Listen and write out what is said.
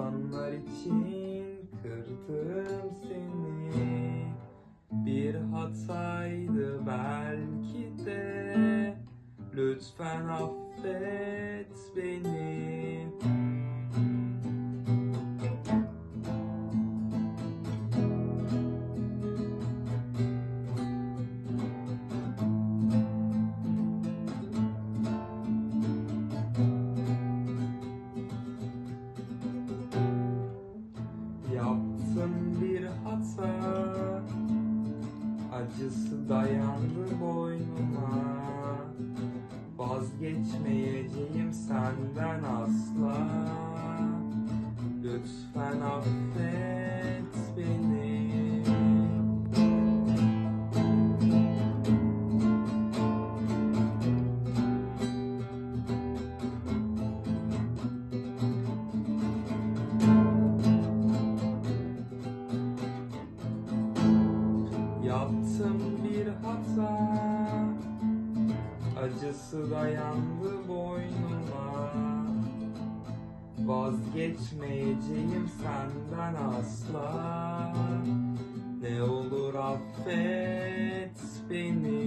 insanlar için kırdım seni. Bir hataydı belki de. Lütfen affet beni. Acısı dayandı boynuma. Vazgeçmeyeceğim senden asla. Lütfen affet beni Yaptım bir hata. Acısı dayandı boynuma. Vazgeçmeyeceğim senden asla. Ne olur affet beni